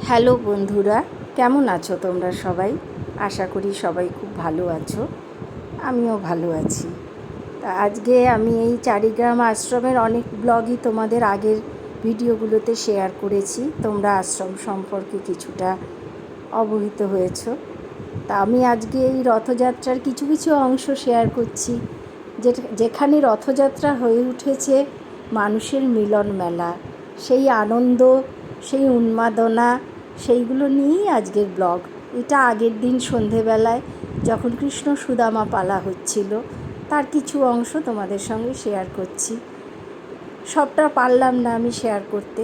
Hello বন্ধুরা, কেমন আছো তোমরা সবাই? আশা করি সবাই খুব ভালো আছো, আমিও ভালো আছি। তা আজকে আমি এই চারিগ্রাম আশ্রমের অনেক ব্লগই তোমাদের আগের ভিডিওগুলোতে শেয়ার করেছি। তোমরা আশ্রম সম্পর্কে কিছুটা অবহিত হয়েছো। তা আমি আজকে এই রথযাত্রার কিছু কিছু অংশ শেয়ার করছি। যে- যেখানে রথযাত্রা হয়ে উঠেছে মানুষের মিলন মেলা। সেই আনন্দ সেই উন্মাদনা, সেইগুলো নিয়েই আজকের ব্লগ। এটা আগের দিন সন্ধেবেলায় যখন কৃষ্ণ সুদামা পালা হচ্ছিল, তার কিছু অংশ তোমাদের সঙ্গে শেয়ার করছি। সবটা পারলাম না আমি শেয়ার করতে।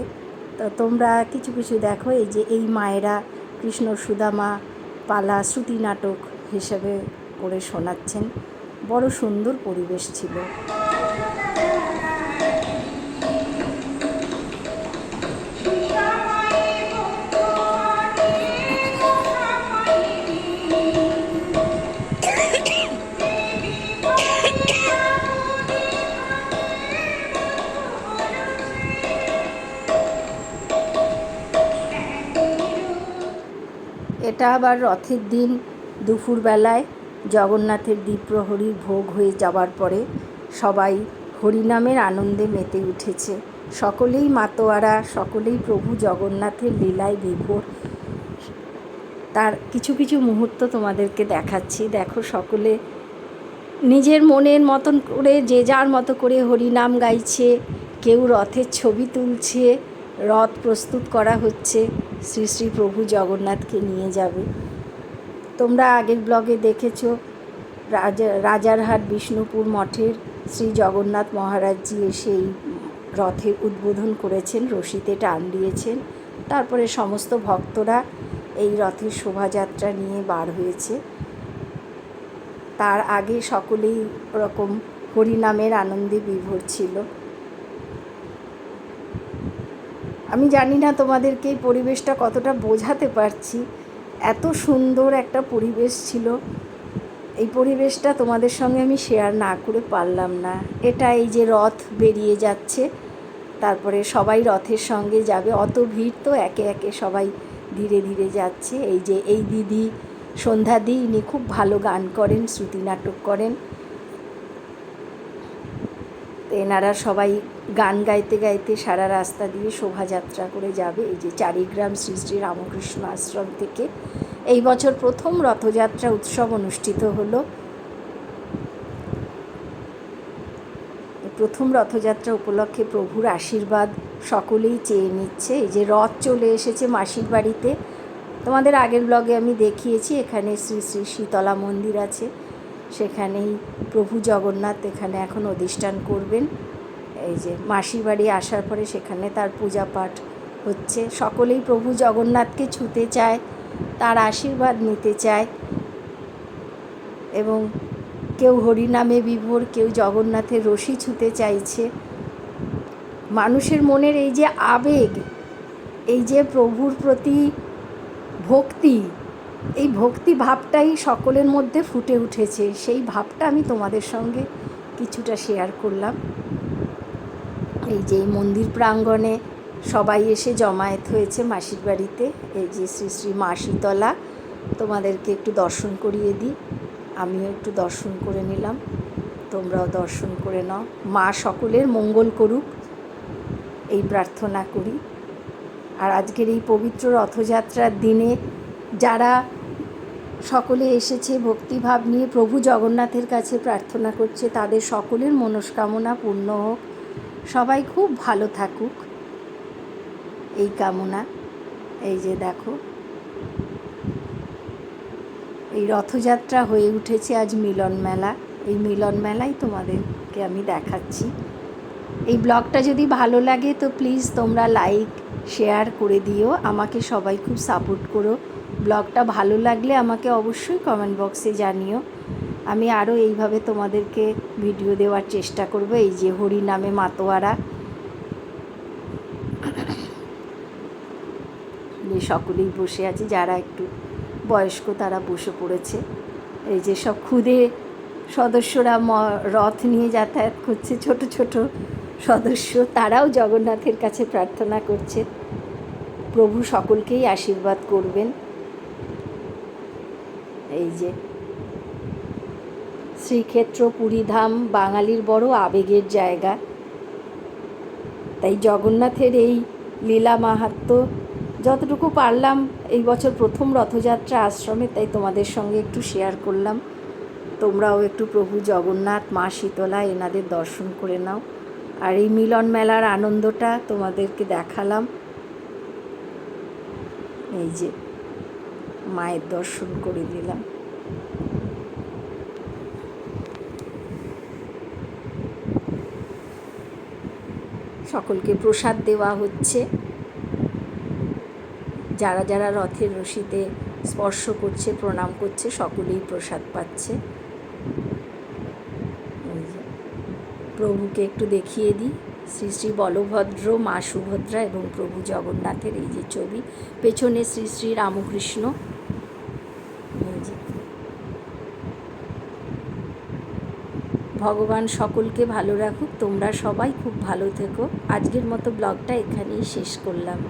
তো তোমরা কিছু কিছু দেখো, এই যে এই মায়েরা কৃষ্ণ সুদামা পালা শ্রুতি নাটক হিসেবে করে শোনাচ্ছেন। বড় সুন্দর পরিবেশ ছিল। এটা আবার রথের দিন, দুপুরবেলায় জগন্নাথের দ্বীপ্রহরীর ভোগ হয়ে যাওয়ার পরে সবাই হরিনামের আনন্দে মেতে উঠেছে। সকলেই মাতোয়ারা, সকলেই প্রভু জগন্নাথের লীলায় বিভোর। তার কিছু কিছু মুহূর্ত তোমাদেরকে দেখাচ্ছি। দেখো, সকলে নিজের মনের মতন করে, যে যার মতো করে হরিনাম গাইছে, কেউ রথের ছবি তুলছে রথ প্রস্তুত করা হচ্ছে। শ্রী শ্রী প্রভু জগন্নাথকে নিয়ে যাবে। তোমরা আগের ব্লগে দেখেছ রাজা, রাজারহাট বিষ্ণুপুর মঠের শ্রী জগন্নাথ মহারাজজি এসে এই রথের উদ্বোধন করেছেন, রশিতে টান দিয়েছেন। তারপরে সমস্ত ভক্তরা এই রথের শোভাযাত্রা নিয়ে বার হয়েছে। তার আগে সকলেই ওরকম হরিনামের আনন্দে বিভোর ছিল। আমি জানি না তোমাদেরকে এই পরিবেশটা কতটা বোঝাতে পারছি। এত সুন্দর একটা পরিবেশ ছিল। এই পরিবেশটা তোমাদের সঙ্গে আমি শেয়ার না করে পারলাম না। এটা এই যে রথ বেরিয়ে যাচ্ছে, তারপরে সবাই রথের সঙ্গে যাবে। অত ভিড় তো একে একে সবাই ধীরে ধীরে যাচ্ছে। এই যে এই দিদি সন্ধ্যাদি ইনি খুব ভালো গান করেন, শ্রুতি নাটক করেন। এনারা সবাই গান গাইতে গাইতে সারা রাস্তা দিয়ে শোভাযাত্রা করে যাবে। এই যে চারিগ্রাম শ্রী শ্রী রামকৃষ্ণ আশ্রম থেকে। এই বছর প্রথম রথযাত্রা উৎসব অনুষ্ঠিত হলো। প্রথম রথযাত্রা উপলক্ষে প্রভুর আশীর্বাদ সকলেই চেয়ে নিচ্ছে। এই যে রথ চলে এসেছে মাসির বাড়িতে। তোমাদের আগের ব্লগে আমি দেখিয়েছি, এখানে শ্রী শ্রী শীতলা মন্দির আছে। সেখানেই প্রভু জগন্নাথ এখানে এখন অধিষ্ঠান করবেন। এই যে মাসির বাড়ি আসার পরে সেখানে তার পূজা পাঠ হচ্ছে। সকলেই প্রভু জগন্নাথকে ছুতে চায়, তার আশীর্বাদ নিতে চায় এবং কেউ হরিনামে বিভোর, কেউ জগন্নাথের রশি ছুতে চাইছে। মানুষের মনের এই যে আবেগ, এই যে প্রভুর প্রতি ভক্তি এই ভক্তি ভাবটাই সকলের মধ্যে ফুটে উঠেছে। সেই ভাবটা আমি তোমাদের সঙ্গে কিছুটা শেয়ার করলাম। এই যে মন্দির প্রাঙ্গণে সবাই এসে জমায়েত হয়েছে মাসির বাড়িতে। এই যে শ্রী শ্রী মা শীতলা, তোমাদেরকে একটু দর্শন করিয়ে দিই। আমিও একটু দর্শন করে নিলাম। তোমরাও দর্শন করে নাও। মা সকলের মঙ্গল করুক, এই প্রার্থনা করি। আর আজকের এই পবিত্র রথযাত্রার দিনে যারা সকলে এসেছে, ভক্তিভাব নিয়ে প্রভু জগন্নাথের কাছে প্রার্থনা করছে, তাদের সকলের মনস্কামনা পূর্ণ হোক। সবাই খুব ভালো থাকুক। এই কামনা, এই যে দেখো, এই রথযাত্রা হয়ে উঠেছে আজ মিলন মেলা। এই মিলন মেলাই তোমাদেরকে আমি দেখাচ্ছি। এই ব্লগটা যদি ভালো লাগে তো প্লিজ তোমরা লাইক, শেয়ার করে দিও। আমাকে সবাই খুব সাপোর্ট করো। ব্লগটা ভালো লাগলে আমাকে অবশ্যই কমেন্ট বক্সে জানিও। আমি আরও এইভাবে তোমাদেরকে ভিডিও দেওয়ার চেষ্টা করব, এই যে হরি নামে মাতোয়ারা। সকলেই বসে আছে, যারা একটু বয়স্ক তারা বসে পড়েছে। এই যে সব ক্ষুদে সদস্যরা রথ নিয়ে যাতায়াত করছে, ছোট ছোট সদস্য, তারাও জগন্নাথের কাছে প্রার্থনা করছে। প্রভু সকলকেই আশীর্বাদ করবেন। এই যে শ্রীক্ষেত্র, পুরীধাম, বাঙালির বড় আবেগের জায়গা। তাই জগন্নাথের এই লীলা মাহাত্ম যতটুকু পারলাম এই বছর প্রথম রথযাত্রা আশ্রমে, তাই তোমাদের সঙ্গে একটু শেয়ার করলাম। তোমরাও একটু প্রভু জগন্নাথ, মা শীতলা এনাদের দর্শন করে নাও। আর এই মিলন মেলার আনন্দটা তোমাদেরকে দেখালাম। এই যে মায়ের দর্শন করে দিলাম সকলকে প্রসাদ দেওয়া হচ্ছে। যারা যারা রথের রশিতে স্পর্শ করছে, প্রণাম করছে, সকলেই প্রসাদ পাচ্ছে। প্রভুকে একটু দেখিয়ে দিই। শ্রী শ্রী বলভদ্র, মা সুভদ্রা এবং প্রভু জগন্নাথের এই যে ছবি, পেছনে শ্রী শ্রী রামকৃষ্ণ। ভগবান সকলকে ভালো রাখুক, তোমরা সবাই খুব ভালো থেকো। আজকের মতো ব্লগটা এখানেই শেষ করলাম।